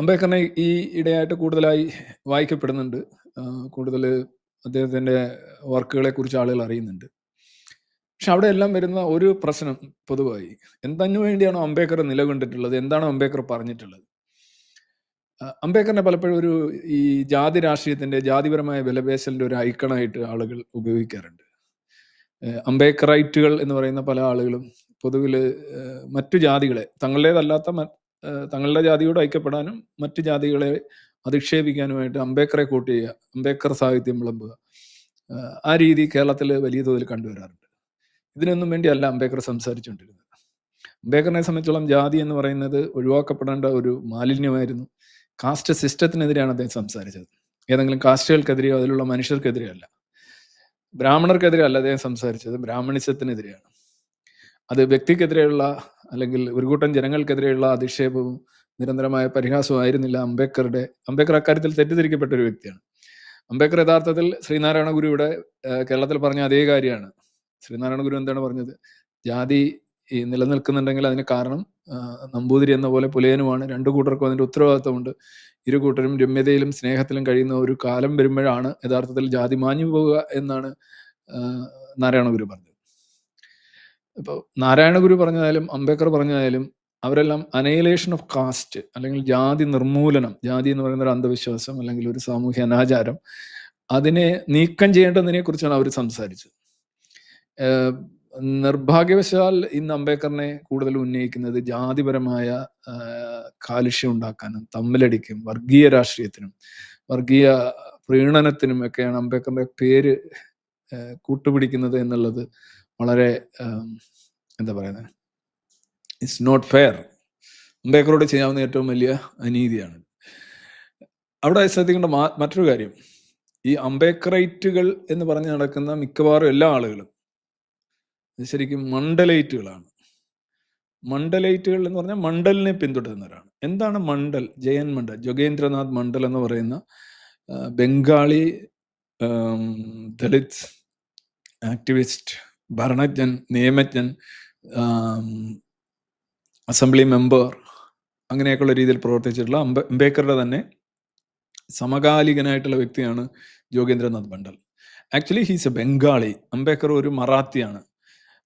അംബേദ്കറിനെ ഈ ഇടയായിട്ട് കൂടുതലായി വായിക്കപ്പെടുന്നുണ്ട്. കൂടുതൽ അദ്ദേഹത്തിന്റെ വർക്കുകളെ കുറിച്ച് ആളുകൾ അറിയുന്നുണ്ട്. പക്ഷെ അവിടെ എല്ലാം വരുന്ന ഒരു പ്രശ്നം പൊതുവായി എന്തിനു വേണ്ടിയാണോ അംബേദ്കർ നിലകൊണ്ടിട്ടുള്ളത്? എന്താണ് അംബേദ്കർ പറഞ്ഞിട്ടുള്ളത്? അംബേദ്കറിനെ പലപ്പോഴും ഒരു ഈ ജാതി രാഷ്ട്രീയത്തിന്റെ ജാതിപരമായ വിലപേശലിന്റെ ഒരു ഐക്കണായിട്ട് ആളുകൾ ഉപയോഗിക്കാറുണ്ട്. അംബേദ്കറൈറ്റുകൾ എന്ന് പറയുന്ന പല ആളുകളും പൊതുവിൽ മറ്റു ജാതികളെ തങ്ങളുടേതല്ലാത്ത തങ്ങളുടെ ജാതിയോട് ഐക്യപ്പെടാനും മറ്റു ജാതികളെ അധിക്ഷേപിക്കാനുമായിട്ട് അംബേദ്കറെ കൂട്ട് ചെയ്യുക. അംബേദ്കർ സാഹിത്യം വിളമ്പുക. ആ രീതി കേരളത്തിൽ വലിയ തോതിൽ കണ്ടുവരാറുണ്ട്. ഇതിനൊന്നും വേണ്ടിയല്ല അംബേദ്കർ സംസാരിച്ചുകൊണ്ടിരുന്നത്. അംബേദ്കറിനെ സംബന്ധിച്ചോളം ജാതി എന്ന് പറയുന്നത് ഒഴിവാക്കപ്പെടേണ്ട ഒരു മാലിന്യമായിരുന്നു. കാസ്റ്റ് സിസ്റ്റത്തിനെതിരെയാണ് അദ്ദേഹം സംസാരിച്ചത്. ഏതെങ്കിലും കാസ്റ്റുകൾക്കെതിരെയോ അതിലുള്ള മനുഷ്യർക്കെതിരെയോ അല്ല. ബ്രാഹ്മണർക്കെതിരെ അല്ല അദ്ദേഹം സംസാരിച്ചത്. ബ്രാഹ്മണിസത്തിനെതിരെയാണ്. അത് വ്യക്തിക്കെതിരെയുള്ള അല്ലെങ്കിൽ ഒരു കൂട്ടം ജനങ്ങൾക്കെതിരെയുള്ള അധിക്ഷേപവും നിരന്തരമായ പരിഹാസവും ആയിരുന്നില്ല അംബേദ്കറുടെ അംബേദ്കർ അക്കാര്യത്തിൽ തെറ്റിദ്ധരിക്കപ്പെട്ട ഒരു വ്യക്തിയാണ്. അംബേദ്കർ യഥാർത്ഥത്തിൽ ശ്രീനാരായണ ഗുരുവിടെ കേരളത്തിൽ പറഞ്ഞ അതേ കാര്യമാണ്. ശ്രീനാരായണ ഗുരു എന്താണ് പറഞ്ഞത്? ജാതി ഈ നിലനിൽക്കുന്നുണ്ടെങ്കിൽ അതിന് കാരണം നമ്പൂതിരി എന്ന പോലെ പുലയനുമാണ്. രണ്ടു കൂട്ടർക്കും അതിന്റെ ഉത്തരവാദിത്വമുണ്ട്. ഇരു കൂട്ടരും രമ്യതയിലും സ്നേഹത്തിലും കഴിയുന്ന ഒരു കാലം വരുമ്പോഴാണ് യഥാർത്ഥത്തിൽ ജാതി മാഞ്ഞു പോവുക എന്നാണ് നാരായണ ഗുരു പറഞ്ഞത്. ഇപ്പൊ നാരായണ ഗുരു പറഞ്ഞതായാലും അംബേദ്കർ പറഞ്ഞതായാലും അവരെല്ലാം അനൈലേഷൻ ഓഫ് കാസ്റ്റ് അല്ലെങ്കിൽ ജാതി നിർമൂലനം ജാതി എന്ന് പറയുന്ന ഒരു അന്ധവിശ്വാസം അല്ലെങ്കിൽ ഒരു സാമൂഹ്യ അനാചാരം അതിനെ നീക്കം ചെയ്യേണ്ടതിനെ കുറിച്ചാണ് അവർ സംസാരിച്ചത്. നിർഭാഗ്യവശാൽ ഇന്ന് അംബേദ്കറിനെ കൂടുതൽ ഉന്നയിക്കുന്നത് ജാതിപരമായ കാലുഷ്യം ഉണ്ടാക്കാനും തമ്മിലടിക്കും വർഗീയ രാഷ്ട്രീയത്തിനും വർഗീയ പ്രീണനത്തിനും ഒക്കെയാണ് അംബേദ്കറിന്റെ പേര് കൂട്ടുപിടിക്കുന്നത് എന്നുള്ളത് വളരെ എന്താ പറയുന്നത് ഇറ്റ്സ് നോട്ട് ഫെയർ അംബേദ്കറോട് ചെയ്യാവുന്ന ഏറ്റവും വലിയ അനീതിയാണ്. അവിടെ ശ്രദ്ധിക്കേണ്ട മറ്റൊരു കാര്യം. ഈ അംബേദ്കറൈറ്റുകൾ എന്ന് പറഞ്ഞ് നടക്കുന്ന മിക്കവാറും എല്ലാ ആളുകളും ശരിക്കും മണ്ഡലൈറ്റുകളാണ്. മണ്ഡലൈറ്റുകൾ എന്ന് പറഞ്ഞാൽ മണ്ഡലിനെ പിന്തുടരുന്നവരാണ്. എന്താണ് മണ്ഡൽ? ജയൻ മണ്ഡൽ ജോഗേന്ദ്രനാഥ് മണ്ഡൽ എന്ന് പറയുന്ന ബംഗാളി ദളിത് ആക്ടിവിസ്റ്റ് ഭരണജ്ഞൻ നിയമജ്ഞൻ അസംബ്ലി മെമ്പർ അങ്ങനെയൊക്കെയുള്ള രീതിയിൽ പ്രവർത്തിച്ചിട്ടുള്ള അംബ അംബേദ്കറുടെ തന്നെ സമകാലികനായിട്ടുള്ള വ്യക്തിയാണ് Jogendranath Mandal actually he's a Bengali Ambedkar ഒരു മറാത്തിയാണ്.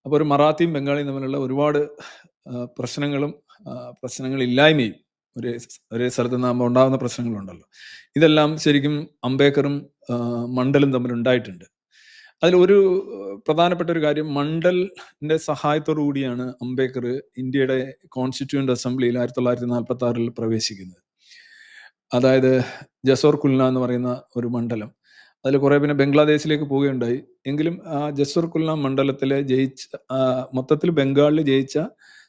അപ്പോൾ ഒരു മറാത്തിയും ബംഗാളിയും തമ്മിലുള്ള ഒരുപാട് പ്രശ്നങ്ങളും പ്രശ്നങ്ങളില്ലായ്മയും ഒരേ ഒരേ സ്ഥലത്ത് നിന്നാകുമ്പോൾ ഉണ്ടാകുന്ന പ്രശ്നങ്ങളുണ്ടല്ലോ. ഇതെല്ലാം ശരിക്കും അംബേദ്കറും മണ്ഡലും തമ്മിൽ ഉണ്ടായിട്ടുണ്ട്. അതിൽ ഒരു പ്രധാനപ്പെട്ട ഒരു കാര്യം മണ്ഡലിന്റെ സഹായത്തോടു കൂടിയാണ് അംബേദ്കർ ഇന്ത്യയുടെ കോൺസ്റ്റിറ്റ്യൂന്റ് അസംബ്ലിയിൽ ആയിരത്തി തൊള്ളായിരത്തി നാൽപ്പത്തി ആറിൽ പ്രവേശിക്കുന്നത്. അതായത് ജസോർ കുൽന എന്ന് പറയുന്ന ഒരു മണ്ഡലം. അതിൽ കുറെ പിന്നെ ബംഗ്ലാദേശിലേക്ക് പോവുകയുണ്ടായി. എങ്കിലും ആ ജസോർ കുൽന മണ്ഡലത്തിലെ ജയിച്ച മൊത്തത്തിൽ ബംഗാളിൽ ജയിച്ച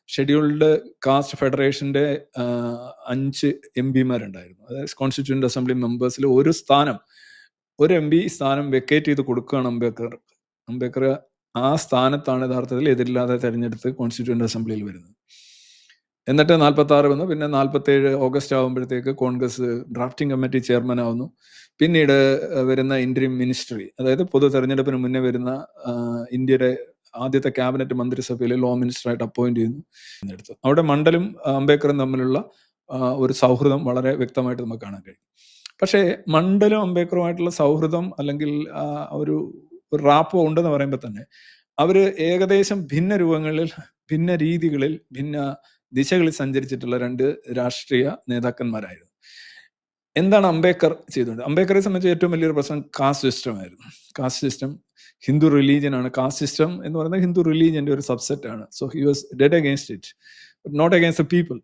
ഷെഡ്യൂൾഡ് കാസ്റ്റ് ഫെഡറേഷന്റെ അഞ്ച് എം പിമാരുണ്ടായിരുന്നു. അതായത് കോൺസ്റ്റിറ്റ്യൂന്റ് അസംബ്ലി മെമ്പേഴ്സിൽ ഒരു സ്ഥാനം ഒരു എം പി സ്ഥാനം വെക്കേറ്റ് ചെയ്ത് കൊടുക്കുകയാണ് അംബേദ്കർ. അംബേദ്കർ ആ സ്ഥാനത്താണ് യഥാർത്ഥത്തിൽ എതിരില്ലാതെ തെരഞ്ഞെടുത്ത് കോൺസ്റ്റിറ്റ്യൂന്റ് അസംബ്ലിയിൽ വരുന്നത്. എന്നിട്ട് നാൽപ്പത്തി ആറ് വന്നു. പിന്നെ നാൽപ്പത്തി ഏഴ് ഓഗസ്റ്റ് ആകുമ്പോഴത്തേക്ക് കോൺഗ്രസ് ഡ്രാഫ്റ്റിംഗ് കമ്മിറ്റി ചെയർമാൻ ആവുന്നു. പിന്നീട് വരുന്ന ഇന്ത്യൻ മിനിസ്ട്രി അതായത് പൊതു തെരഞ്ഞെടുപ്പിന് മുന്നേ വരുന്ന ഇന്ത്യയുടെ ആദ്യത്തെ ക്യാബിനറ്റ് മന്ത്രിസഭയിൽ ലോ മിനിസ്റ്ററായിട്ട് അപ്പോയിന്റ് ചെയ്യുന്നു. എന്നെടുത്തു അവിടെ മണ്ഡലും അംബേദ്കറും തമ്മിലുള്ള ഒരു സൗഹൃദം വളരെ വ്യക്തമായിട്ട് നമുക്ക് കാണാൻ കഴിയും. പക്ഷേ മണ്ഡലും അംബേദ്കറുമായിട്ടുള്ള സൗഹൃദം അല്ലെങ്കിൽ ഒരു റാപ്പോ ഉണ്ടെന്ന് പറയുമ്പോൾ തന്നെ അവർ ഏകദേശം ഭിന്ന രൂപങ്ങളിൽ ഭിന്ന രീതികളിൽ ഭിന്ന ദിശകളിൽ സഞ്ചരിച്ചിട്ടുള്ള രണ്ട് രാഷ്ട്രീയ നേതാക്കന്മാരായിരുന്നു. എന്താണ് അംബേദ്കർ ചെയ്തുകൊണ്ട് അംബേദ്കറെ സംബന്ധിച്ച് ഏറ്റവും വലിയൊരു പ്രശ്നം കാസ്റ്റ് സിസ്റ്റം ആയിരുന്നു. കാസ്റ്റ് സിസ്റ്റം ഹിന്ദു റിലീജിയനാണ് കാസ്റ്റ് സിസ്റ്റം എന്ന് പറയുന്നത് ഹിന്ദു റിലീജിയന്റെ ഒരു സബ്സെറ്റ് ആണ്. So he was dead against it not against the people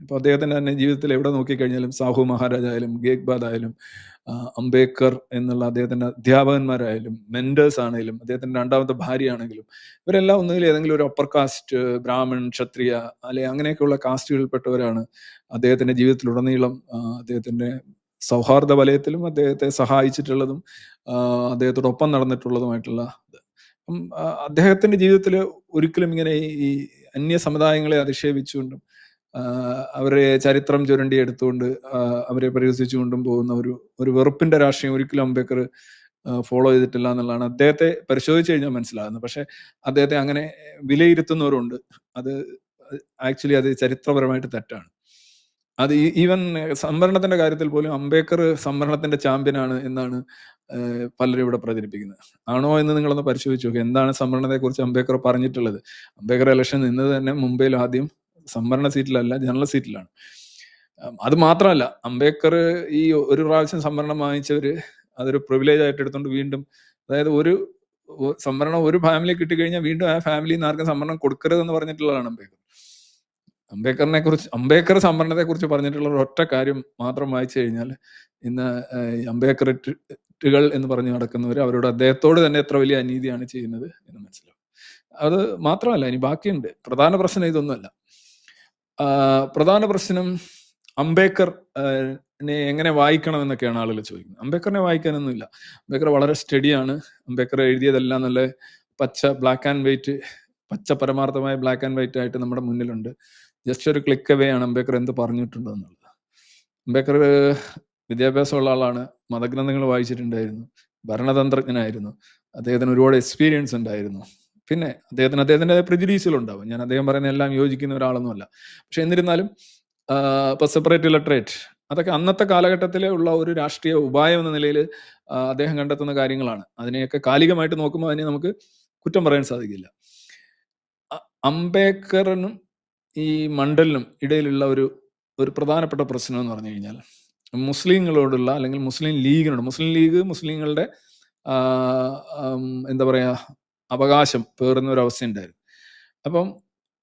ഇപ്പൊ അദ്ദേഹത്തിന്റെ തന്നെ ജീവിതത്തിൽ എവിടെ നോക്കിക്കഴിഞ്ഞാലും സാഹു മഹാരാജായാലും ഗേക്ബാദ് ആയാലും അംബേദ്കർ എന്നുള്ള അദ്ദേഹത്തിന്റെ അധ്യാപകന്മാരായാലും മെന്റേഴ്സ് ആണെങ്കിലും അദ്ദേഹത്തിന്റെ രണ്ടാമത്തെ ഭാര്യ ആണെങ്കിലും ഇവരെല്ലാം ഒന്നുകിൽ ഏതെങ്കിലും ഒരു അപ്പർ കാസ്റ്റ് ബ്രാഹ്മൺ ക്ഷത്രിയ അല്ലെ അങ്ങനെയൊക്കെയുള്ള കാസ്റ്റുകളിൽപ്പെട്ടവരാണ് അദ്ദേഹത്തിന്റെ ജീവിതത്തിലുടനീളം അദ്ദേഹത്തിന്റെ സൗഹാർദ്ദ വലയത്തിലും അദ്ദേഹത്തെ സഹായിച്ചിട്ടുള്ളതും അദ്ദേഹത്തോടൊപ്പം നടന്നിട്ടുള്ളതുമായിട്ടുള്ള അദ്ദേഹത്തിന്റെ ജീവിതത്തിൽ ഒരിക്കലും ഇങ്ങനെ ഈ അന്യ സമുദായങ്ങളെ അധിക്ഷേപിച്ചുകൊണ്ടും അവരെ ചരിത്രം ചുരണ്ടി എടുത്തുകൊണ്ട് അവരെ പരിഹസിച്ചുകൊണ്ടും പോകുന്ന ഒരു ഒരു വെറുപ്പിന്റെ രാഷ്ട്രീയം ഒരിക്കലും അംബേദ്കർ ഫോളോ ചെയ്തിട്ടില്ല എന്നുള്ളതാണ് അദ്ദേഹത്തെ പരിശോധിച്ച് കഴിഞ്ഞാൽ മനസ്സിലാകുന്നത് പക്ഷെ അദ്ദേഹത്തെ അങ്ങനെ വിലയിരുത്തുന്നവരുണ്ട് അത് ആക്ച്വലി അത് ചരിത്രപരമായിട്ട് തെറ്റാണ് അത് ഈവൻ സംവരണത്തിന്റെ കാര്യത്തിൽ പോലും അംബേദ്കർ സംവരണത്തിന്റെ ചാമ്പ്യനാണ് എന്നാണ് പലരും ഇവിടെ പ്രചരിപ്പിക്കുന്നത്. ആണോ എന്ന് നിങ്ങളൊന്ന് പരിശോധിച്ച് നോക്കി എന്താണ് സംവരണത്തെക്കുറിച്ച് അംബേദ്കർ പറഞ്ഞിട്ടുള്ളത്? അംബേദ്കർ ഇലക്ഷൻ നിന്നത് തന്നെ മുംബൈയിൽ ആദ്യം സംവരണ സീറ്റിലല്ല ജനറൽ സീറ്റിലാണ്. അത് മാത്രമല്ല അംബേദ്കർ ഈ ഒരു പ്രാവശ്യം സംവരണം വാങ്ങിച്ചവര് അതൊരു പ്രിവിലേജ് ആയിട്ട് എടുത്തുകൊണ്ട് വീണ്ടും അതായത് ഒരു സംവരണം ഒരു ഫാമിലി കിട്ടിക്കഴിഞ്ഞാൽ വീണ്ടും ആ ഫാമിലിയിൽ നിന്ന് ആർക്കും സംവരണം കൊടുക്കരുതെന്ന് പറഞ്ഞിട്ടുള്ളതാണ് അംബേദ്കർ. അംബേദ്കറിനെ കുറിച്ച് അംബേദ്കർ സംവരണത്തെ കുറിച്ച് പറഞ്ഞിട്ടുള്ള ഒറ്റ കാര്യം മാത്രം വായിച്ചു കഴിഞ്ഞാൽ ഇന്ന് അംബേദ്കറിറ്റുകൾ എന്ന് പറഞ്ഞു നടക്കുന്നവർ അവരോട് അദ്ദേഹത്തോട് തന്നെ എത്ര വലിയ അനീതിയാണ് ചെയ്യുന്നത് എന്ന് മനസ്സിലാവും. അത് മാത്രമല്ല ഇനി ബാക്കിയുണ്ട്. പ്രധാന പ്രശ്നം ഇതൊന്നുമല്ല. പ്രധാന പ്രശ്നം അംബേദ്കർ എങ്ങനെ വായിക്കണം എന്നൊക്കെയാണ് ആളുകൾ ചോദിക്കുന്നത്. അംബേദ്കറിനെ വായിക്കാനൊന്നുമില്ല. അംബേദ്കർ വളരെ സ്റ്റഡിയാണ്. അംബേദ്കർ എഴുതിയതെല്ലാം നല്ല പച്ച ബ്ലാക്ക് ആൻഡ് വൈറ്റ് പച്ച പരമാർത്ഥമായ ബ്ലാക്ക് ആൻഡ് വൈറ്റ് ആയിട്ട് നമ്മുടെ മുന്നിലുണ്ട്. ജസ്റ്റ് ഒരു ക്ലിക്ക് അവേ ആണ് അംബേദ്കർ എന്ത് പറഞ്ഞിട്ടുണ്ട് എന്നുള്ളത്. അംബേദ്കർ വിദ്യാഭ്യാസമുള്ള ആളാണ്. മതഗ്രന്ഥങ്ങൾ വായിച്ചിട്ടുണ്ടായിരുന്നു. ഭരണതന്ത്രജ്ഞനായിരുന്നു. അദ്ദേഹത്തിന് ഒരുപാട് എക്സ്പീരിയൻസ് ഉണ്ടായിരുന്നു. പിന്നെ അദ്ദേഹത്തിന് അദ്ദേഹത്തിന്റെ പ്രിജുഡീസുകൾ ഉണ്ടാവും. ഞാൻ അദ്ദേഹം പറയുന്ന എല്ലാം യോജിക്കുന്ന ഒരാളൊന്നുമല്ല. പക്ഷെ എന്നിരുന്നാലും ഇപ്പൊ സെപ്പറേറ്റ് ഇലക്ട്രേറ്റ് അതൊക്കെ അന്നത്തെ കാലഘട്ടത്തിലെ ഉള്ള ഒരു രാഷ്ട്രീയ ഉപായം എന്ന നിലയിൽ അദ്ദേഹം കണ്ടെത്തുന്ന കാര്യങ്ങളാണ്. അതിനെയൊക്കെ കാലികമായിട്ട് നോക്കുമ്പോൾ അതിനെ നമുക്ക് കുറ്റം പറയാൻ സാധിക്കില്ല. അംബേദ്കറിനും ഈ മണ്ഡലിനും ഇടയിലുള്ള ഒരു ഒരു പ്രധാനപ്പെട്ട പ്രശ്നം എന്ന് പറഞ്ഞു കഴിഞ്ഞാൽ മുസ്ലിങ്ങളോടുള്ള അല്ലെങ്കിൽ മുസ്ലിം ലീഗിനോട് മുസ്ലിം ലീഗ് മുസ്ലിങ്ങളുടെ എന്താ പറയാ അവകാശം പേറുന്ന ഒരു അവസ്ഥ ഉണ്ടായിരുന്നു അപ്പം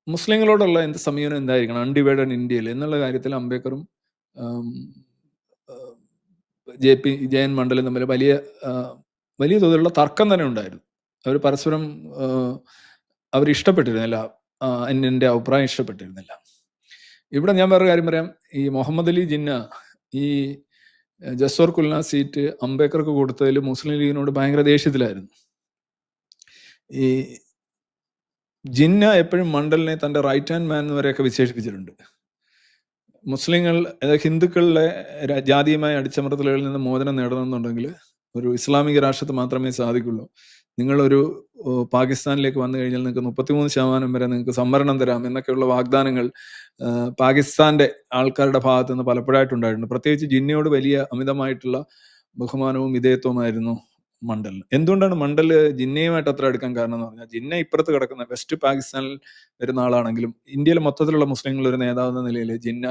മുസ്ലിങ്ങളോടുള്ള എന്ത് സമീപനം എന്തായിരിക്കണം? അൺഡിവൈഡഡ് ഇന്ത്യയിൽ എന്നുള്ള കാര്യത്തിൽ അംബേദ്കറും ജെ പി ജയൻ മണ്ഡലും തമ്മിൽ വലിയ വലിയ തോതിലുള്ള തർക്കം തന്നെ ഉണ്ടായിരുന്നു. അവർ പരസ്പരം അവർ ഇഷ്ടപ്പെട്ടിരുന്നില്ല. എന്നെ അഭിപ്രായം ഇഷ്ടപ്പെട്ടിരുന്നില്ല. ഇവിടെ ഞാൻ വേറെ കാര്യം പറയാം. ഈ മുഹമ്മദ് അലി ജിന്ന ഈ ജസ്വർ കുൽന സീറ്റ് അംബേദ്കർക്ക് കൊടുത്തതിൽ മുസ്ലിം ലീഗിനോട് ഭയങ്കര ദേഷ്യത്തിലായിരുന്നു. ഈ ജിന്ന എപ്പോഴും മണ്ഡലിനെ തന്റെ റൈറ്റ് ഹാൻഡ് മാൻ വരെയൊക്കെ വിശേഷിപ്പിച്ചിട്ടുണ്ട്. മുസ്ലിങ്ങൾ ഹിന്ദുക്കളുടെ ജാതീയമായ അടിച്ചമർത്തലുകളിൽ നിന്ന് മോചനം നേടണമെന്നുണ്ടെങ്കിൽ ഒരു ഇസ്ലാമിക രാഷ്ട്രത്ത് മാത്രമേ സാധിക്കുള്ളൂ. നിങ്ങളൊരു പാകിസ്ഥാനിലേക്ക് വന്നു കഴിഞ്ഞാൽ നിങ്ങൾക്ക് മുപ്പത്തിമൂന്ന് ശതമാനം വരെ നിങ്ങൾക്ക് സംവരണം തരാം എന്നൊക്കെയുള്ള വാഗ്ദാനങ്ങൾ പാകിസ്ഥാന്റെ ആൾക്കാരുടെ ഭാഗത്ത് നിന്ന് പലപ്പോഴായിട്ടുണ്ടായിട്ടുണ്ട് പ്രത്യേകിച്ച് ജിന്നയോട് വലിയ അമിതമായിട്ടുള്ള ബഹുമാനവും വിധേയത്വമായിരുന്നു മണ്ഡൽ എന്തുകൊണ്ടാണ് മണ്ഡൽ ജിന്നയുമായിട്ട് അത്ര എടുക്കാൻ കാരണം എന്ന് പറഞ്ഞാൽ ജിന്ന ഇപ്പുറത്ത് കിടക്കുന്ന വെസ്റ്റ് പാകിസ്ഥാനിൽ വരുന്ന ആളാണെങ്കിലും ഇന്ത്യയിലെ മൊത്തത്തിലുള്ള മുസ്ലിങ്ങൾ ഒരു നേതാവ് എന്ന നിലയിൽ ജിന്ന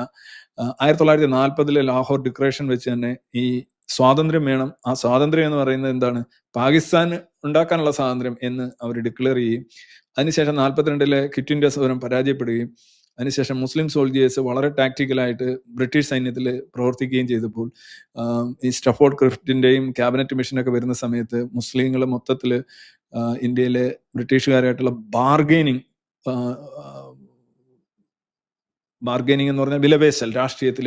ആയിരത്തി തൊള്ളായിരത്തി നാൽപ്പതിലെ ലാഹോർ ഡിക്ലറേഷൻ വെച്ച് തന്നെ ഈ സ്വാതന്ത്ര്യം വേണം. ആ സ്വാതന്ത്ര്യം എന്ന് പറയുന്നത് എന്താണ്? പാകിസ്ഥാൻ ഉണ്ടാക്കാനുള്ള സ്വാതന്ത്ര്യം എന്ന് അവർ ഡിക്ലെയർ ചെയ്യും അതിനുശേഷം നാൽപ്പത്തിരണ്ടിലെ കിറ്റ് ഇന്ത്യ സമരം പരാജയപ്പെടുകയും അതിനുശേഷം മുസ്ലിം സോൾജിയേഴ്സ് വളരെ ടാക്ടിക്കലായിട്ട് ബ്രിട്ടീഷ് സൈന്യത്തിൽ പ്രവർത്തിക്കുകയും ചെയ്തപ്പോൾ ഈ സ്റ്റഫോർഡ് ക്രിഫ്റ്റിന്റെയും ക്യാബിനറ്റ് മിഷനൊക്കെ വരുന്ന സമയത്ത് മുസ്ലിങ്ങൾ മൊത്തത്തിൽ ഇന്ത്യയിലെ ബ്രിട്ടീഷുകാരായിട്ടുള്ള ബാർഗെയിനിങ് ബാർഗെയിനിങ് എന്ന് പറഞ്ഞാൽ വിലപേശൽ രാഷ്ട്രീയത്തിൽ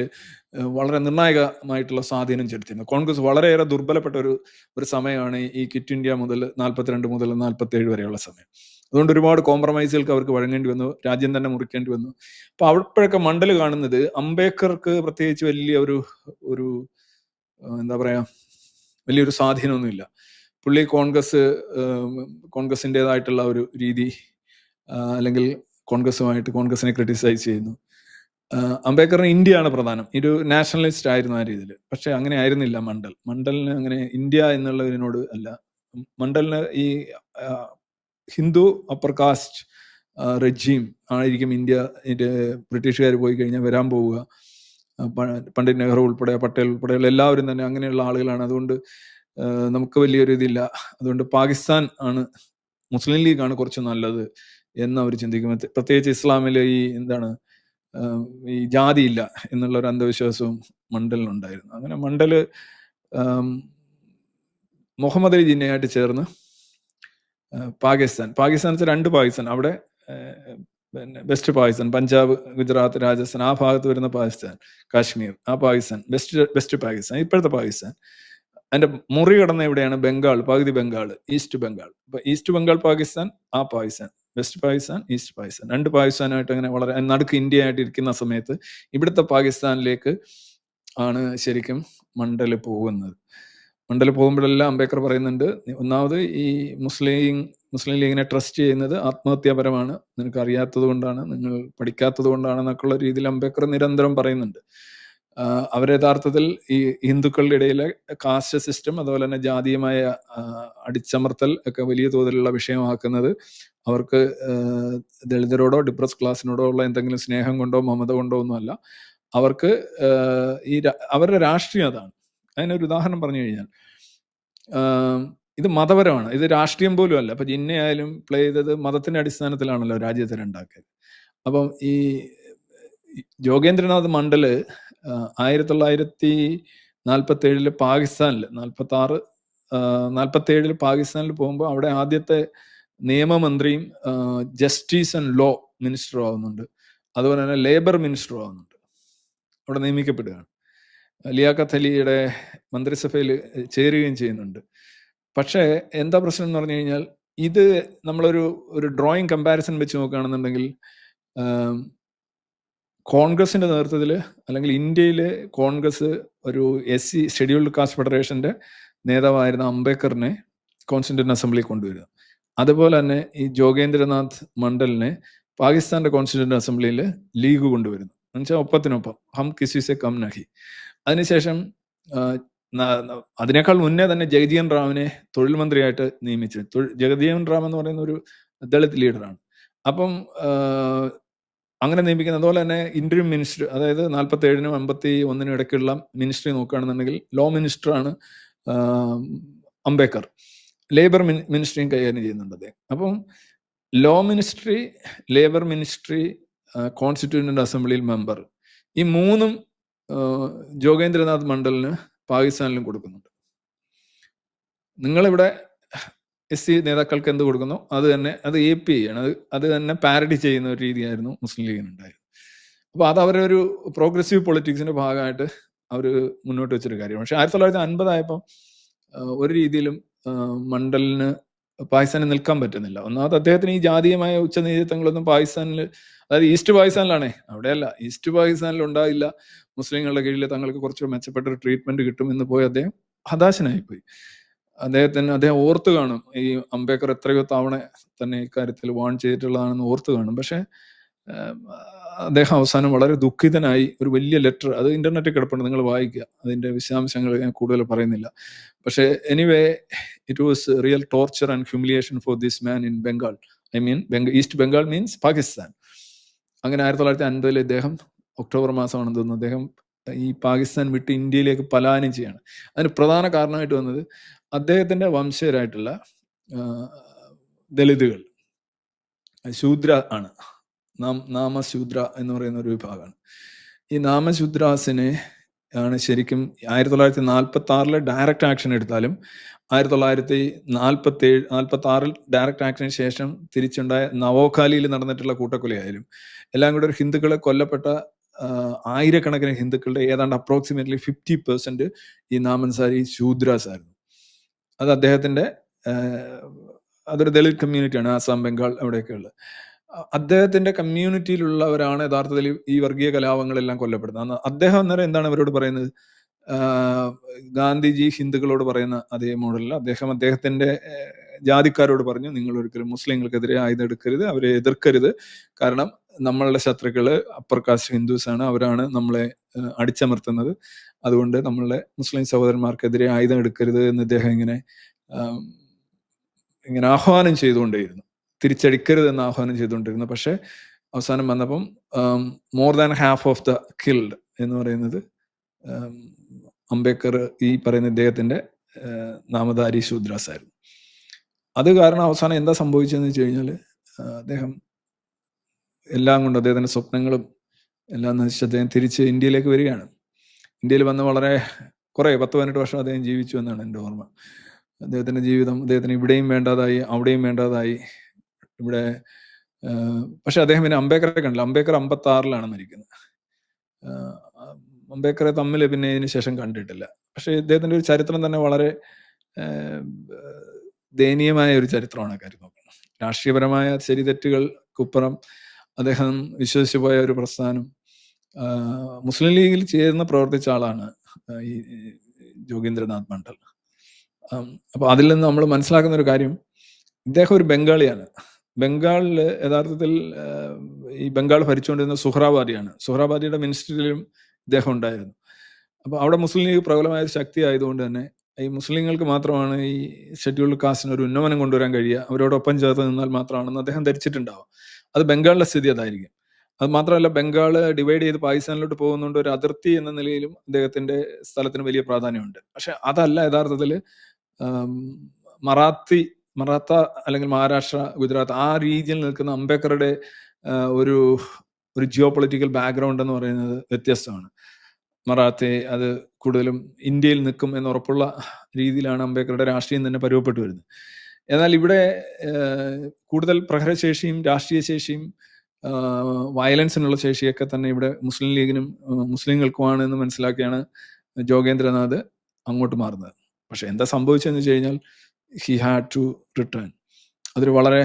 വളരെ നിർണായകമായിട്ടുള്ള സ്വാധീനം ചെലുത്തിയിരുന്നു കോൺഗ്രസ് വളരെയേറെ ദുർബലപ്പെട്ട ഒരു ഒരു സമയമാണ് ഈ ക്വിറ്റ് ഇന്ത്യ മുതൽ നാൽപ്പത്തിരണ്ട് മുതൽ നാൽപ്പത്തി ഏഴ് വരെയുള്ള സമയം. അതുകൊണ്ട് ഒരുപാട് കോംപ്രമൈസുകൾക്ക് അവർക്ക് വഴങ്ങേണ്ടി വന്നു രാജ്യം തന്നെ മുറിക്കേണ്ടി വന്നു. അപ്പൊ അപ്പോഴൊക്കെ മണ്ഡൽ കാണുന്നത് അംബേദ്കർക്ക് പ്രത്യേകിച്ച് വലിയ ഒരു ഒരു എന്താ പറയാ വലിയൊരു സ്വാധീനമൊന്നുമില്ല. പുള്ളി കോൺഗ്രസ് കോൺഗ്രസിന്റെതായിട്ടുള്ള ഒരു രീതി അല്ലെങ്കിൽ കോൺഗ്രസുമായിട്ട് കോൺഗ്രസിനെ ക്രിട്ടിസൈസ് ചെയ്യുന്നു. അംബേദ്കറിന് ഇന്ത്യയാണ് പ്രധാനം. ഒരു നാഷണലിസ്റ്റ് ആയിരുന്നു ആ രീതിയിൽ. പക്ഷെ അങ്ങനെ ആയിരുന്നില്ല മണ്ഡൽ. മണ്ഡലിന് അങ്ങനെ ഇന്ത്യ എന്നുള്ളതിനോട് അല്ല. മണ്ഡലിന് ഈ ഹിന്ദു അപ്പർ കാസ്റ്റ് റെജീം ആയിരിക്കും ഇന്ത്യ ബ്രിട്ടീഷുകാർ പോയി കഴിഞ്ഞാൽ വരാൻ പോവുക. പണ്ഡിറ്റ് നെഹ്റു ഉൾപ്പെടെ പട്ടേൽ ഉൾപ്പെടെയുള്ള എല്ലാവരും തന്നെ അങ്ങനെയുള്ള ആളുകളാണ്. അതുകൊണ്ട് നമുക്ക് വലിയൊരു ഇതില്ല. അതുകൊണ്ട് പാകിസ്ഥാൻ ആണ് മുസ്ലിം ലീഗാണ് കുറച്ച് നല്ലത് എന്ന് അവർ ചിന്തിക്കും പ്രത്യേകിച്ച് ഇസ്ലാമിൽ ഈ എന്താണ് ഈ ജാതിയില്ല എന്നുള്ള ഒരു അന്ധവിശ്വാസവും മണ്ഡലിനുണ്ടായിരുന്നു. അങ്ങനെ മണ്ഡൽ ആം, മുഹമ്മദ് അലി ജിന്നയായിട്ട് ചേർന്ന് പാകിസ്ഥാൻ. വെച്ചാൽ രണ്ട് പാകിസ്ഥാൻ. അവിടെ പിന്നെ വെസ്റ്റ് പാകിസ്ഥാൻ. പഞ്ചാബ് ഗുജറാത്ത് രാജസ്ഥാൻ. ആ ഭാഗത്ത് വരുന്ന പാകിസ്ഥാൻ കാശ്മീർ. ആ പാകിസ്ഥാൻ. West west Pakistan. ഇപ്പോഴത്തെ പാകിസ്ഥാൻ. അതിന്റെ മുറി കടന്ന എവിടെയാണ്? ബംഗാൾ പകുതി ബംഗാൾ ഈസ്റ്റ് ബംഗാൾ. അപ്പൊ ഈസ്റ്റ് ബംഗാൾ പാകിസ്ഥാൻ ആ Pakistan. West Pakistan east Pakistan. രണ്ട് പാകിസ്ഥാനായിട്ട് അങ്ങനെ വളരെ നടുക്ക് ഇന്ത്യ ആയിട്ട് ഇരിക്കുന്ന സമയത്ത് ഇവിടുത്തെ പാകിസ്ഥാനിലേക്ക് ആണ് ശരിക്കും മണ്ഡൽ പോകുന്നത്. മണ്ഡൽ പോകുമ്പോഴെല്ലാം അംബേദ്കർ പറയുന്നുണ്ട് ഒന്നാമത് ഈ മുസ്ലിം മുസ്ലിം ലീഗിനെ ട്രസ്റ്റ് ചെയ്യുന്നത് ആത്മഹത്യാപരമാണ് നിനക്ക് അറിയാത്തത് കൊണ്ടാണ് നിങ്ങൾ പഠിക്കാത്തത് കൊണ്ടാണ് എന്നൊക്കെയുള്ള രീതിയിൽ അംബേദ്കർ നിരന്തരം പറയുന്നുണ്ട്. അവർ യഥാർത്ഥത്തിൽ ഈ ഹിന്ദുക്കളുടെ ഇടയിലെ കാസ്റ്റ് സിസ്റ്റം അതുപോലെ തന്നെ ജാതീയമായ അടിച്ചമർത്തൽ ഒക്കെ വലിയ തോതിലുള്ള വിഷയമാക്കുന്നത് അവർക്ക് ദളിതരോടോ ഡിപ്രസ് ക്ലാസ്സിനോടോ ഉള്ള എന്തെങ്കിലും സ്നേഹം കൊണ്ടോ മമത കൊണ്ടോ ഒന്നുമല്ല. അവർക്ക് ഈ അവരുടെ രാഷ്ട്രീയം അതാണ്. അതിനൊരു ഉദാഹരണം പറഞ്ഞു കഴിഞ്ഞാൽ ഇത് മതപരമാണ്. ഇത് രാഷ്ട്രീയം പോലും അല്ല. അപ്പൊ ജിന്നയായാലും പ്ലേ ചെയ്തത് മതത്തിന്റെ അടിസ്ഥാനത്തിലാണല്ലോ രാജ്യത്തെ ഉണ്ടാക്കിയത്. അപ്പം ഈ ജോഗേന്ദ്രനാഥ് മണ്ഡൽ ആയിരത്തി തൊള്ളായിരത്തി നാൽപ്പത്തി ഏഴിൽ പാകിസ്ഥാനിൽ നാൽപ്പത്തി ആറ് നാൽപ്പത്തി ഏഴിൽ പാകിസ്ഥാനിൽ പോകുമ്പോൾ അവിടെ ആദ്യത്തെ നിയമമന്ത്രിയും ജസ്റ്റിസ് ആൻഡ് ലോ മിനിസ്റ്ററും ആവുന്നുണ്ട്. അതുപോലെ തന്നെ ലേബർ മിനിസ്റ്ററും ആവുന്നുണ്ട്. അവിടെ നിയമിക്കപ്പെടുകയാണ്. ലിയാഖത്ത് അലിയുടെ മന്ത്രിസഭയിൽ ചേരുകയും ചെയ്യുന്നുണ്ട്. പക്ഷേ എന്താ പ്രശ്നം എന്ന് പറഞ്ഞു കഴിഞ്ഞാൽ ഇത് നമ്മളൊരു ഒരു ഡ്രോയിങ് കമ്പാരിസൺ വെച്ച് നോക്കുകയാണെന്നുണ്ടെങ്കിൽ കോൺഗ്രസിന്റെ നേതൃത്വത്തിൽ അല്ലെങ്കിൽ ഇന്ത്യയിലെ കോൺഗ്രസ് ഒരു എസ് സി ഷെഡ്യൂൾഡ് കാസ്റ്റ് ഫെഡറേഷന്റെ നേതാവായിരുന്ന അംബേദ്കറിനെ കോൺസ്റ്റിറ്റ്യൂന്റ് അസംബ്ലി കൊണ്ടുവരിക അതുപോലെ തന്നെ ഈ ജോഗേന്ദ്രനാഥ് മണ്ഡലിനെ പാകിസ്ഥാന്റെ കോൺസ്റ്റിറ്റ്യൂന്റ് അസംബ്ലിയിൽ ലീഗ് കൊണ്ടുവരുന്നു. എന്നുവെച്ചാൽ ഒപ്പത്തിനൊപ്പം ഹം കിസ്വിസെ കം നഹി. അതിനുശേഷം അതിനേക്കാൾ മുന്നേ തന്നെ ജഗജീവൻ റാമിനെ തൊഴിൽ മന്ത്രിയായിട്ട് നിയമിച്ചു. ജഗജീവൻ റാം എന്ന് പറയുന്ന ഒരു ദളിത് ലീഡറാണ് അപ്പം അങ്ങനെ നിയമിക്കുന്നത് അതുപോലെ തന്നെ ഇന്റർവ്യൂ മിനിസ്റ്റർ അതായത് നാൽപ്പത്തി ഏഴിനും അമ്പത്തി ഒന്നിനും ഇടയ്ക്കുള്ള മിനിസ്ട്രി നോക്കുകയാണെന്നുണ്ടെങ്കിൽ ലോ മിനിസ്റ്ററാണ് അംബേദ്കർ. ലേബർ മിനിസ്ട്രിയും കൈകാര്യം ചെയ്യുന്നുണ്ട് അദ്ദേഹം. അപ്പം law ministry labour ministry constituent അസംബ്ലിയിൽ മെമ്പർ ഈ മൂന്നും ജോഗേന്ദ്രനാഥ് മണ്ഡലിന് പാകിസ്ഥാനിലും കൊടുക്കുന്നുണ്ട്. നിങ്ങളിവിടെ എസ് സി നേതാക്കൾക്ക് എന്ത് കൊടുക്കുന്നു? അത് തന്നെ അത് എ പി ആണ്. അത് അത് തന്നെ പാരഡി ചെയ്യുന്ന ഒരു രീതിയായിരുന്നു മുസ്ലിം ലീഗിന് ഉണ്ടായത് അപ്പൊ അത് അവരുടെ ഒരു പ്രോഗ്രസീവ് പൊളിറ്റിക്സിന്റെ ഭാഗമായിട്ട് അവർ മുന്നോട്ട് വെച്ചൊരു കാര്യമാണ്. പക്ഷെ ആയിരത്തി തൊള്ളായിരത്തി അൻപതായപ്പം ഒരു രീതിയിലും മണ്ഡലിന് പാകിസ്ഥാനിൽ നിൽക്കാൻ പറ്റുന്നില്ല. ഒന്നാമത് അദ്ദേഹത്തിന് ഈ ജാതീയമായ ഉച്ചനീതിത്വങ്ങളൊന്നും പാകിസ്ഥാനിൽ അതായത് ഈസ്റ്റ് പാകിസ്ഥാനിലാണേ അവിടെയല്ല. ഈസ്റ്റ് പാകിസ്ഥാനിൽ ഉണ്ടായില്ല. മുസ്ലിങ്ങളുടെ കീഴിൽ തങ്ങൾക്ക് കുറച്ച് മെച്ചപ്പെട്ട ഒരു ട്രീറ്റ്മെന്റ് കിട്ടും എന്ന് പോയി അദ്ദേഹം ഹതാശനായി പോയി അദ്ദേഹത്തിന് അദ്ദേഹം ഓർത്തു കാണും. ഈ അംബേദ്കർ എത്രയോ തവണ തന്നെ ഇക്കാര്യത്തിൽ വാൺ ചെയ്തിട്ടുള്ളതാണെന്ന് ഓർത്തു കാണും. പക്ഷെ അദ്ദേഹം അവസാനം വളരെ ദുഃഖിതനായി ഒരു വലിയ ലെറ്റർ അത് ഇന്റർനെറ്റിൽ കിടപ്പുണ്ട് നിങ്ങൾ വായിക്കുക. അതിന്റെ വിശദാംശങ്ങൾ ഞാൻ കൂടുതൽ പറയുന്നില്ല. പക്ഷേ anyway it was real torture and humiliation for this man in Bengal I mean east Bengal means Pakistan അങ്ങനെ ആയിരത്തി തൊള്ളായിരത്തി അൻപതിൽ ഇദ്ദേഹം ഒക്ടോബർ മാസമാണെന്ന് തോന്നുന്നു. അദ്ദേഹം ഈ പാകിസ്ഥാൻ വിട്ട് ഇന്ത്യയിലേക്ക് പലായനം ചെയ്യാണ്. അതിന് പ്രധാന കാരണമായിട്ട് വന്നത് അദ്ദേഹത്തിന്റെ വംശജരായിട്ടുള്ള ദളിതുകൾ. ശൂദ്ര ആണ്. നാം നാമശൂദ്ര എന്ന് പറയുന്ന ഒരു വിഭാഗമാണ്. ഈ നാമശൂദ്രാസിനെ ആണ് ശരിക്കും ആയിരത്തി തൊള്ളായിരത്തി നാൽപ്പത്തി ആറിൽ ഡയറക്റ്റ് ആക്ഷൻ എടുത്താലും ആയിരത്തി തൊള്ളായിരത്തി നാൽപ്പത്തി ഏഴ് നാൽപ്പത്തി ആറിൽ ഡയറക്റ്റ് ആക്ഷന് ശേഷം തിരിച്ചുണ്ടായ നവോഖാലിയിൽ നടന്നിട്ടുള്ള കൂട്ടക്കൊലയായാലും എല്ലാം കൂടെ ഒരു ഹിന്ദുക്കളെ കൊല്ലപ്പെട്ട ആയിരക്കണക്കിന് ഹിന്ദുക്കളുടെ ഏതാണ്ട് അപ്രോക്സിമേറ്റ്ലി ഫിഫ്റ്റി പെർസെന്റ് ഈ നാമൻസാരി ശൂദ്രാസ് ആയിരുന്നു അത് അദ്ദേഹത്തിന്റെ അതൊരു ദളിത് കമ്മ്യൂണിറ്റിയാണ് ആസാം ബംഗാൾ അവിടെയൊക്കെ ഉള്ളത്. അദ്ദേഹത്തിന്റെ കമ്മ്യൂണിറ്റിയിലുള്ളവരാണ് യഥാർത്ഥത്തിൽ ഈ- വർഗീയ കലാപങ്ങളെല്ലാം കൊല്ലപ്പെടുന്നത്. അദ്ദേഹം അന്നേരം എന്താണ് അവരോട് പറയുന്നത്? ഗാന്ധിജി ഹിന്ദുക്കളോട് പറയുന്ന അതേ മോഡലിൽ അദ്ദേഹം അദ്ദേഹത്തിന്റെ ജാതിക്കാരോട് പറഞ്ഞു നിങ്ങൾ ഒരിക്കലും മുസ്ലിങ്ങൾക്കെതിരെ ആയുധം എടുക്കരുത് അവരെ എതിർക്കരുത്. കാരണം നമ്മളുടെ ശത്രുക്കൾ അപ്പർ കാസ്റ്റ് ഹിന്ദുസ് ആണ്. അവരാണ് നമ്മളെ അടിച്ചമർത്തുന്നത്. അതുകൊണ്ട് നമ്മളുടെ മുസ്ലിം സഹോദരന്മാർക്കെതിരെ ആയുധം എടുക്കരുത് എന്ന് അദ്ദേഹം ഇങ്ങനെ ഇങ്ങനെ ആഹ്വാനം ചെയ്തുകൊണ്ടേയിരുന്നു. തിരിച്ചടിക്കരുത് എന്ന് ആഹ്വാനം ചെയ്തുകൊണ്ടിരുന്നു. പക്ഷേ അവസാനം വന്നപ്പം more than half of the killed എന്ന് പറയുന്നത് അംബേദ്കർ ഈ പറയുന്ന ഇദ്ദേഹത്തിന്റെ നാമധാരി ശൂദ്രാസ് ആയിരുന്നു. അത് കാരണം അവസാനം എന്താ സംഭവിച്ചതെന്ന് വെച്ച് കഴിഞ്ഞാൽ അദ്ദേഹം എല്ലാം കൊണ്ട് അദ്ദേഹത്തിന്റെ സ്വപ്നങ്ങളും എല്ലാം നശിച്ച് അദ്ദേഹം തിരിച്ച് ഇന്ത്യയിലേക്ക് വരികയാണ്. ഇന്ത്യയിൽ വന്ന് വളരെ കുറേ പത്ത് പതിനെട്ട് വർഷം അദ്ദേഹം ജീവിച്ചു എന്നാണ് എന്റെ ഓർമ്മ. അദ്ദേഹത്തിന്റെ ജീവിതം അദ്ദേഹത്തിന് ഇവിടെയും വേണ്ടതായി അവിടെയും വേണ്ടാതായി ഇവിടെ പക്ഷെ അദ്ദേഹം പിന്നെ അംബേദ്കറെ കണ്ടില്ല. അംബേദ്കർ അമ്പത്തി ആറിലാണ് മരിക്കുന്നത് അംബേദ്കറെ തമ്മിൽ പിന്നെ ഇതിന് ശേഷം കണ്ടിട്ടില്ല. പക്ഷെ ഇദ്ദേഹത്തിന്റെ ഒരു ചരിത്രം തന്നെ വളരെ ദയനീയമായ ഒരു ചരിത്രമാണ് കാര്യം നോക്കുന്നത്. രാഷ്ട്രീയപരമായ ശരി തെറ്റുകൾക്കുപ്പുറം അദ്ദേഹം വിശ്വസിച്ചു പോയ ഒരു പ്രസ്ഥാനം മുസ്ലിം ലീഗിൽ ചേർന്ന് പ്രവർത്തിച്ച ആളാണ് ഈ ജോഗീന്ദ്രനാഥ് മണ്ഡൽ. അപ്പൊ അതിൽ നിന്ന് നമ്മൾ മനസ്സിലാക്കുന്ന ഒരു കാര്യം ഇദ്ദേഹം ഒരു ബംഗാളിയാണ്. ബംഗാളിൽ യഥാർത്ഥത്തിൽ ഈ ബംഗാൾ ഭരിച്ചുകൊണ്ടിരുന്ന സുഹ്രാബാദിയാണ് സുഹ്രാബാദിയുടെ മിനിസ്റ്ററിയിലും ഇദ്ദേഹം ഉണ്ടായിരുന്നു. അപ്പോൾ അവിടെ മുസ്ലിം ലീഗ് പ്രബലമായ ശക്തി ആയതുകൊണ്ട് തന്നെ ഈ മുസ്ലിങ്ങൾക്ക് മാത്രമാണ് ഈ ഷെഡ്യൂൾഡ് കാസ്റ്റിന് ഒരു ഉന്നമനം കൊണ്ടുവരാൻ കഴിയുക. അവരോടൊപ്പം ചേർത്ത് നിന്നാൽ മാത്രമാണെന്ന് അദ്ദേഹം ധരിച്ചിട്ടുണ്ടാവും. അത് ബംഗാളിലെ സ്ഥിതി അതായിരിക്കും. അത് മാത്രമല്ല ബംഗാൾ ഡിവൈഡ് ചെയ്ത് പാകിസ്ഥാനിലോട്ട് പോകുന്നുണ്ട് ഒരു അതിർത്തി എന്ന നിലയിലും അദ്ദേഹത്തിന്റെ സ്ഥലത്തിന് വലിയ പ്രാധാന്യമുണ്ട്. പക്ഷെ അതല്ല യഥാർത്ഥത്തിൽ മറാത്തി മറാത്ത അല്ലെങ്കിൽ മഹാരാഷ്ട്ര ഗുജറാത്ത് ആ രീതിയിൽ നിൽക്കുന്ന അംബേദ്കറുടെ ഒരു ഒരു ജിയോ പൊളിറ്റിക്കൽ ബാക്ക്ഗ്രൗണ്ട് എന്ന് പറയുന്നത് വ്യത്യസ്തമാണ്. മറാത്തെ അത് കൂടുതലും ഇന്ത്യയിൽ നിൽക്കും എന്ന് ഉറപ്പുള്ള രീതിയിലാണ് അംബേദ്കറുടെ രാഷ്ട്രീയം തന്നെ പരുവപ്പെട്ടു വരുന്നത്. എന്നാൽ ഇവിടെ കൂടുതൽ പ്രഹരശേഷിയും രാഷ്ട്രീയ ശേഷിയും വയലൻസിനുള്ള ശേഷിയൊക്കെ തന്നെ ഇവിടെ മുസ്ലിം ലീഗിനും മുസ്ലിങ്ങൾക്കുമാണ് എന്ന് മനസ്സിലാക്കിയാണ് ജോഗേന്ദ്രനാഥ് അങ്ങോട്ട് മാറുന്നത്. പക്ഷെ എന്താ സംഭവിച്ചതെന്ന് വെച്ച് കഴിഞ്ഞാൽ ഹി ഹാഡ് ടു റിട്ടേൺ അതൊരു വളരെ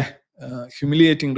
ഹ്യൂമിലിയേറ്റിംഗ്